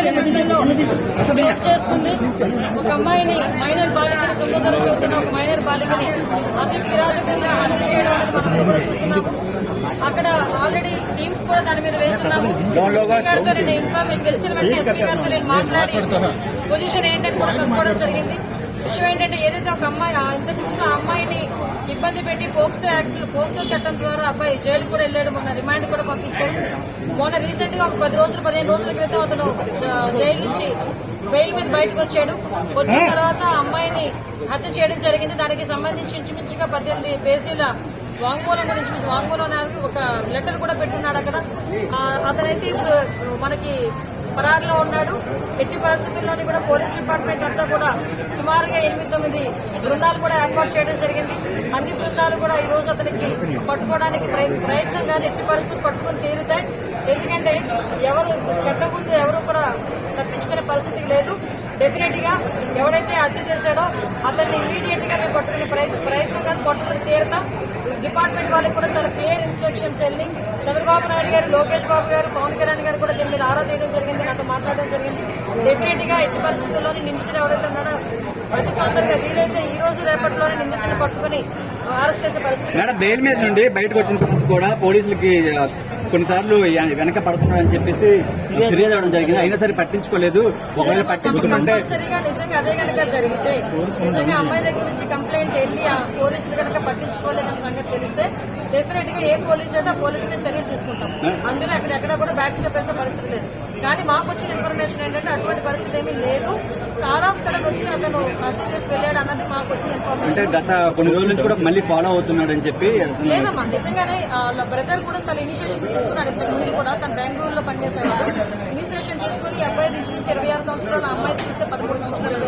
తాడేపల్లి మండలంలో చేసుకుంది. ఒక అమ్మాయిని మైనర్ బాలికని తొమ్మిదో తరగతి ఒక మైనర్ బాలికని అతి కిరాతకంగా హత్య చేయడం అనేది అక్కడ ఆల్రెడీ టీమ్స్ కూడా దాని మీద వేస్తున్నాము. ఎస్పీ గారితో నేను ఇన్ఫార్మేషన్ తెలిసిన వెంటనే ఎస్పీ గారితో నేను మాట్లాడి పొజిషన్ ఏంటని కూడా కనుక్కోవడం జరిగింది. విషయం ఏంటంటే ఏదైతే ఒక అమ్మాయి ఆ ఇంతకు ముందు ఆ అమ్మాయిని ఇబ్బంది పెట్టి పోక్సో యాక్ట్ పోక్సో చట్టం ద్వారా అబ్బాయి జైలు కూడా వెళ్ళాడు మొన్న రిమాండ్ కూడా పంపించాడు. మొన్న రీసెంట్గా ఒక పది రోజులు పదిహేను రోజుల క్రితం అతను జైలు నుంచి బెయిల్ మీద బయటకు వచ్చాడు. వచ్చిన తర్వాత ఆ అమ్మాయిని హత్య చేయడం జరిగింది. దానికి సంబంధించి ఇంచుమించుగా పద్దెనిమిది పేజీల వాంగ్మూలం గురించి కొంచెం వాంగ్మూలం ఒక లెటర్ కూడా పెట్టున్నాడు అక్కడ. అతనైతే ఇప్పుడు మనకి పరారులో ఉన్నాడు. ఎట్టి పరిస్థితుల్లోని కూడా పోలీస్ డిపార్ట్మెంట్ అంతా కూడా సుమారుగా ఎనిమిది తొమ్మిది బృందాలు కూడా ఏర్పాటు చేయడం జరిగింది. అన్ని బృందాలు కూడా ఈ రోజు అతనికి పట్టుకోవడానికి ప్రయత్నం కానీ ఎట్టి పరిస్థితులు పట్టుకొని తీరుతాయి. ఎందుకంటే ఎవరు చట్టం ముందు ఎవరు కూడా తప్పించుకునే పరిస్థితి లేదు. డెఫినెట్గా ఎవడైతే హత్య చేశాడో అతన్ని ఇమీడియట్గా మేము పట్టుకునే ప్రయత్నం ప్రయత్నం కానీ పట్టుకుని తీరుతాం. డిపార్ట్మెంట్ వాళ్ళకి కూడా చాలా క్లియర్ ఇన్స్ట్రక్షన్స్ వెళ్ళి చంద్రబాబు నాయుడు గారు లోకేష్ బాబు గారు పవన్ కళ్యాణ్ గారు కూడా దీని మీద ఆరా తీయడం జరిగింది నాతో మాట్లాడడం జరిగింది. డెఫినెట్గా ఎట్టి పరిస్థితుల్లోని నిందితుడు ఎవరైతే ఉన్నాడో అతి తొందరగా వీలైతే ఈ రోజు రేపటిలోనే నిందితుడిని పట్టుకుని అరెస్ట్ చేసే పరిస్థితి మేడం బెయిల్ మీద నుండి బయటకు వచ్చిన తర్వాత కూడా పోలీసులకి కొన్నిసార్లు వెనక పడుతున్నారని చెప్పేసి ఫిర్యాదు అవ్వడం జరిగింది. అయినా సరే పట్టించుకోలేదు. ఒకవేళ పట్టించుకుంటే కంపల్సరిగా నిజంగా అదే కనుక జరిగితే నిజంగా అమ్మాయి దగ్గర నుంచి కంప్లైంట్ వెళ్ళి ఆ పోలీసులు కనుక పట్టించుకోలేదన్న సంగతి తెలిస్తే డెఫినెట్గా ఏ పోలీస్ అయితే ఆ పోలీస్ మీద చర్యలు తీసుకుంటాం. అందులో అక్కడ ఎక్కడ కూడా బ్యాక్ స్టెప్ వేసే పరిస్థితి లేదు. కానీ మాకు వచ్చిన ఇన్ఫర్మేషన్ ఏంటంటే అటువంటి పరిస్థితి ఏమీ లేదు. చాలా సడన్ వచ్చి అతను హత్య చేసి వెళ్ళాడు అన్నది మాకు వచ్చిన ఇన్ఫర్మేషన్ గత కొన్ని రోజుల నుంచి కూడా మళ్ళీ ఫాలో అవుతున్నాడని చెప్పి లేదమ్మా నిజంగానే వాళ్ళ బ్రదర్ కూడా చాలా ఇనిషియేషన్ తీసుకున్నాడు ఇంతకు ముందు కూడా. తన బెంగళూరులో పనిచేసేవాడు. ఇనిషియేషన్ తీసుకుని ఈ అబ్బాయి నుంచి నుంచి ఇరవై ఆరు సంవత్సరాలు అమ్మాయి చూస్తే పదమూడు సంవత్సరాలు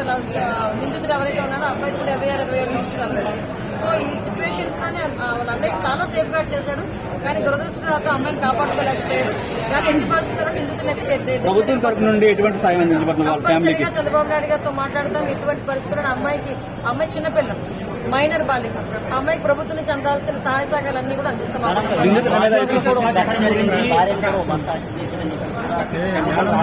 ఆ, నిందితుడు ఎవరైతే ఉన్నారో అబ్బాయి కూడా ఇరవై ఆరు ఇరవై ఏడు సంవత్సరాల వయసు సో ఈ సిచ్యువేషన్స్లోనే ఆ, వాళ్ళ అన్నయ్య చాలా సేఫ్ గార్డ్ చేశాడు. కానీ దురదృష్టంతో అమ్మాయిని కాపాడుకోలేకపోయాడు. కానీ ఎన్ని పరిస్థితుల్లో నిందితుని అయితే ప్రభుత్వం తరపు నుండి ఎటువంటి సాయం చంద్రబాబు నాయుడు గారితో మాట్లాడతాం. ఎటువంటి పరిస్థితుల్లో అమ్మాయికి అమ్మాయి చిన్నపిల్ల మైనర్ బాలిక. అమ్మాయికి ప్రభుత్వం నుంచి అందాల్సిన సహాయ సహకారాలన్నీ కూడా అందిస్తాం. నిందితుల